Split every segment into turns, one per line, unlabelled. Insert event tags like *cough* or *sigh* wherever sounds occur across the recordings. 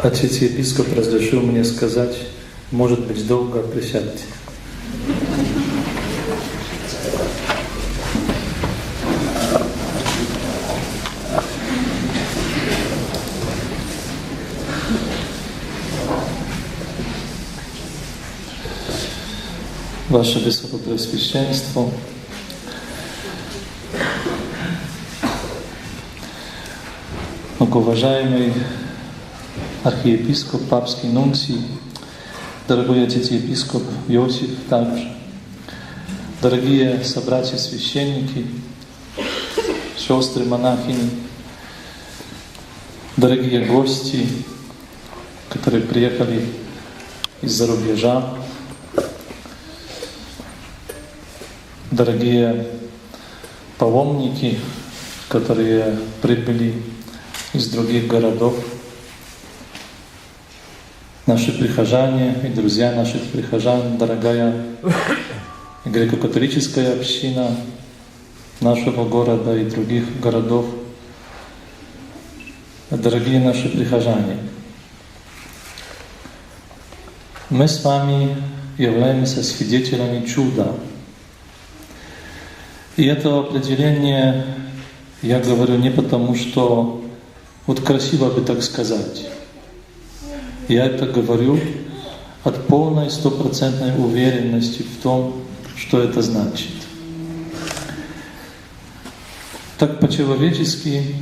Отец епископ разрешил мне сказать, может быть, долго присядьте. Ваше Высокопреосвященство, многоуважаемый архиепископ, папский нунций, дорогой отец епископ Иосиф также, дорогие собратья-священники, сестры, монахини, дорогие гости, которые приехали из-за рубежа, дорогие паломники, которые прибыли из других городов, наши прихожане и друзья наших прихожан, дорогая греко-католическая община нашего города и других городов, дорогие наши прихожане. Мы с вами являемся свидетелями чуда. И это определение я говорю не потому, что вот красиво бы так сказать. Я это говорю от полной стопроцентной уверенности в том, что это значит. Так по-человечески,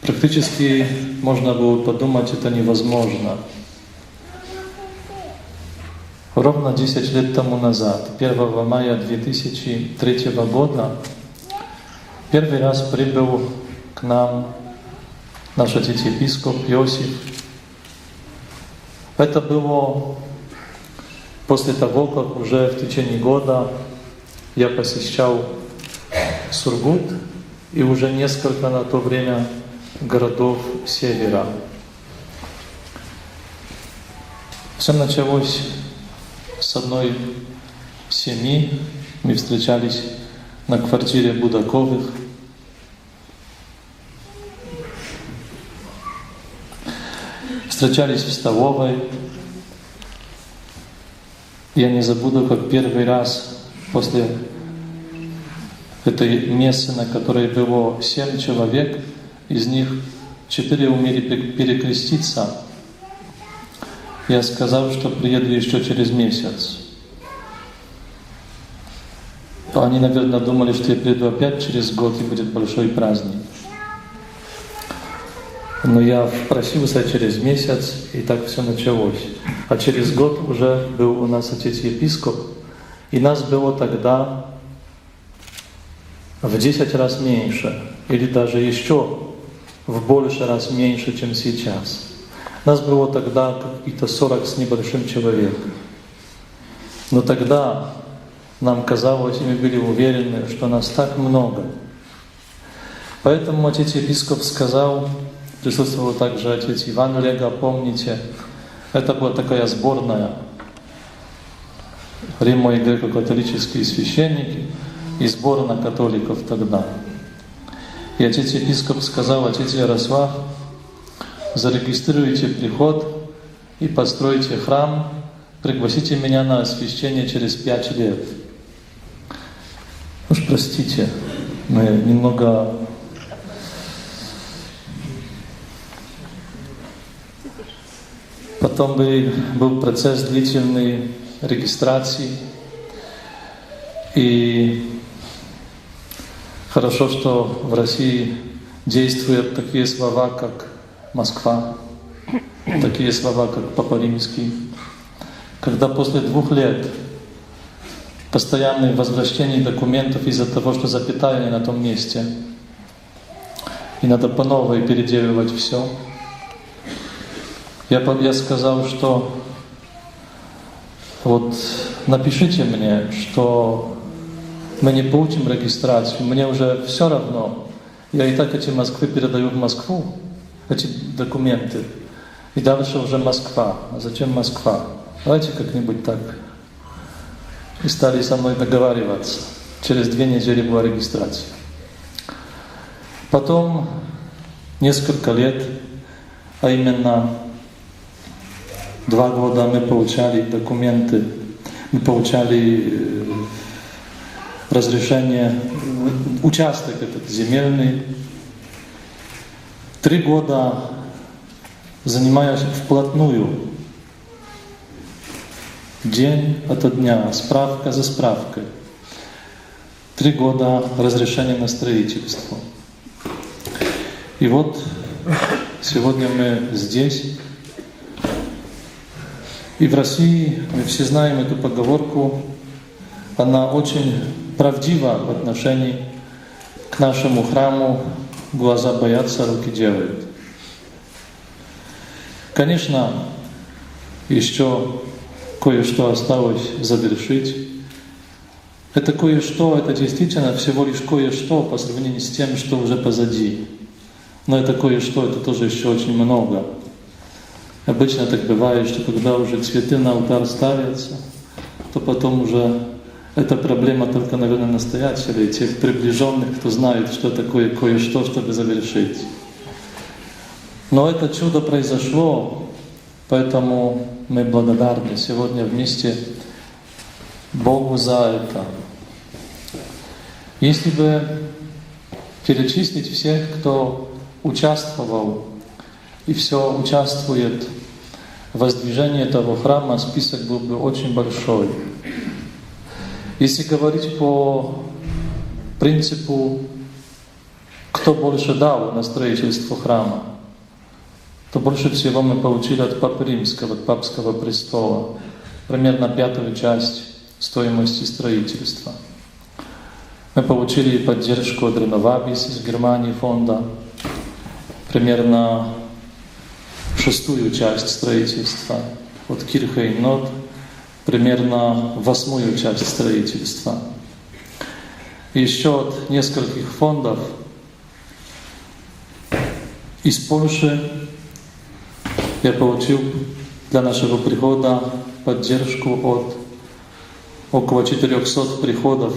практически можно было подумать, это невозможно. Ровно 10 лет тому назад, 1 мая 2003 года, первый раз прибыл к нам наш отец епископ Иосиф это было после того, как уже в течение года я посещал Сургут и уже несколько на то время городов севера. Все началось с одной семьи. Мы встречались на квартире Будаковых. Встречались в столовой. Я не забуду, как первый раз после этой мессы, на которой было семь человек, из них четыре умели перекреститься. Я сказал, что приеду еще через месяц. Они, наверное, думали, что я приеду опять через год и будет большой праздник. Но я просился через месяц, и так все началось. А через год уже был у нас отец-епископ, и нас было тогда в 10 раз меньше, или даже еще в больше раз меньше, чем сейчас. Нас было тогда какие-то 40 с небольшим человек. Но тогда нам казалось, и мы были уверены, что нас так много. Поэтому отец епископ сказал, Присутствовал также отец Иван Лега, помните. Это была такая сборная Римо и греко-католические священники и сборная католиков тогда. И отец епископ сказал, отец Ярослав, зарегистрируйте приход и постройте храм, пригласите меня на освящение через пять лет. Уж простите, мы немного Потом был процесс длительной регистрации. И хорошо, что в России действуют такие слова, как Москва, такие слова, как Папа Римский. Когда после двух лет постоянных возвращений документов из-за того, что запятая не на том месте, и надо по новой переделывать все, я, я сказал, что вот напишите мне, что мы не получим регистрацию, мне уже все равно. Я и так эти Москвы передаю в Москву, эти документы. И дальше уже Москва. А зачем Москва? Давайте как-нибудь так. И стали со мной договариваться. Через две недели была регистрация. Потом несколько лет, а именно Два года мы получали документы, мы получали разрешение, участок этот земельный. Три года занимаюсь вплотную, день ото дня, справка за справкой. Три года разрешения на строительство. И вот сегодня мы здесь. И в России мы все знаем эту поговорку, она очень правдива в отношении к нашему храму, глаза боятся, руки делают. Конечно, еще кое-что осталось завершить. Это кое-что, это действительно всего лишь кое-что по сравнению с тем, что уже позади. Но это кое-что, это тоже еще очень много. Обычно так бывает, что когда уже цветы на алтарь ставятся, то потом уже эта проблема только, наверное, настоятелей, тех приближенных, кто знает, что такое кое-что, чтобы завершить. Но это чудо произошло, поэтому мы благодарны сегодня вместе Богу за это. Если бы перечислить всех, кто участвовал и все участвует в воздвижении этого храма, список был бы очень большой. Если говорить по принципу, кто больше дал на строительство храма, то больше всего мы получили от Папы Римского, от Папского престола, примерно пятую часть стоимости строительства. Мы получили поддержку от Реновабис из Германии фонда, примерно шестую часть строительства от Кирхейнот, примерно восьмую часть строительства. Еще от нескольких фондов из Польши я получил для нашего прихода поддержку от около 400 приходов,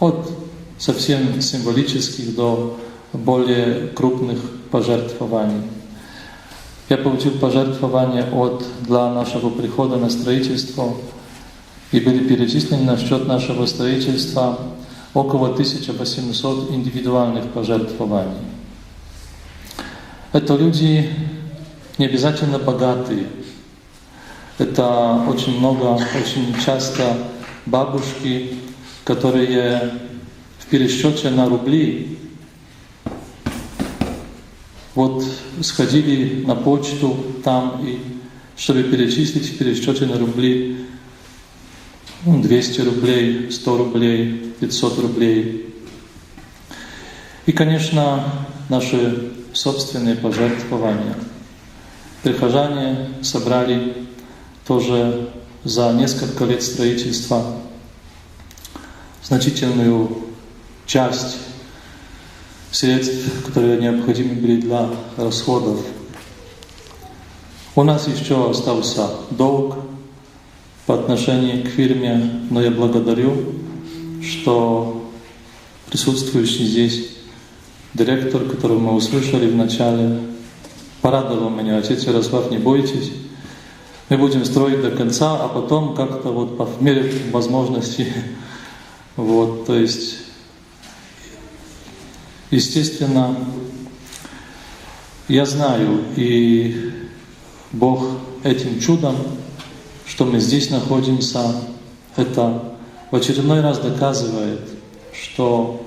от совсем символических до более крупных пожертвований. Я получил пожертвования от, для нашего прихода на строительство, и были перечислены на счет нашего строительства около 1800 индивидуальных пожертвований. Это люди не обязательно богатые. Это очень много, очень часто бабушки, которые в пересчете на рубли вот сходили на почту там, и чтобы перечислить в пересчете на рубли 200 ну, рублей, 100 рублей, 500 рублей. И, конечно, наши собственные пожертвования. Прихожане собрали тоже за несколько лет строительства значительную часть средств, которые необходимы были для расходов. У нас еще остался долг по отношению к фирме, но я благодарю, что присутствующий здесь директор, которого мы услышали в начале, порадовал меня, отец Ярослав, не бойтесь, мы будем строить до конца, а потом как-то вот по мере возможности, *laughs* вот, то есть Естественно, я знаю, и Бог этим чудом, что мы здесь находимся, это в очередной раз доказывает, что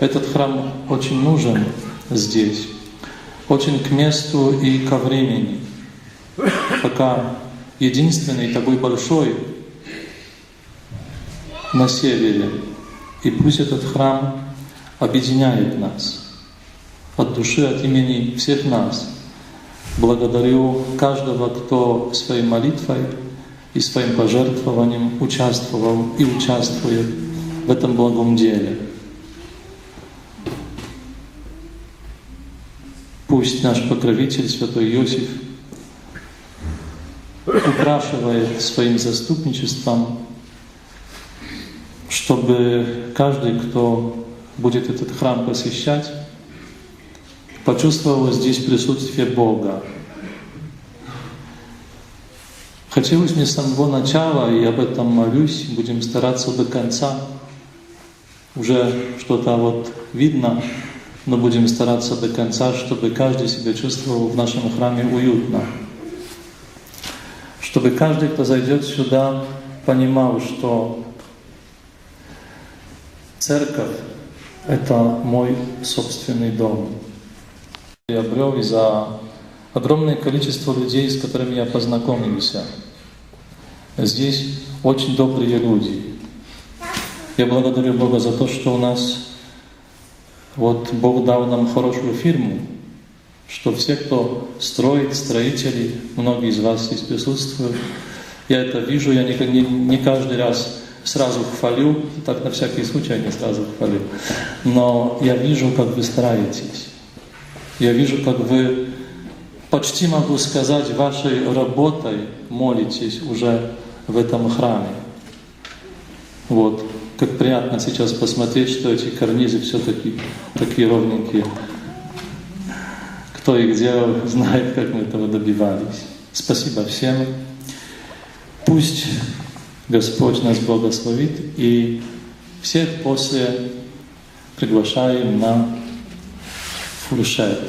этот храм очень нужен здесь, очень к месту и ко времени. Пока единственный такой большой на севере. И пусть этот храм объединяет нас. От души, от имени всех нас благодарю каждого, кто своей молитвой и своим пожертвованием участвовал и участвует в этом благом деле. Пусть наш покровитель, святой Иосиф, упрашивает своим заступничеством, чтобы каждый, кто будет этот храм посещать, почувствовал здесь присутствие Бога. Хотелось мне с самого начала, и об этом молюсь, будем стараться до конца. Уже что-то вот видно, но будем стараться до конца, чтобы каждый себя чувствовал в нашем храме уютно. Чтобы каждый, кто зайдет сюда, понимал, что церковь – это мой собственный дом. Я обрел из-за огромное количество людей, с которыми я познакомился. Здесь очень добрые люди. Я благодарю Бога за то, что у нас вот Бог дал нам хорошую фирму, что все, кто строит, строители, многие из вас здесь присутствуют, я это вижу, я не, не, не каждый раз сразу хвалю, так на всякий случай я не сразу хвалю, но я вижу, как вы стараетесь. Я вижу, как вы, почти могу сказать, вашей работой молитесь уже в этом храме. Вот. Как приятно сейчас посмотреть, что эти карнизы все-таки такие ровненькие. Кто их делал, знает, как мы этого добивались. Спасибо всем. Пусть Господь нас благословит и всех после приглашаем на фуршет.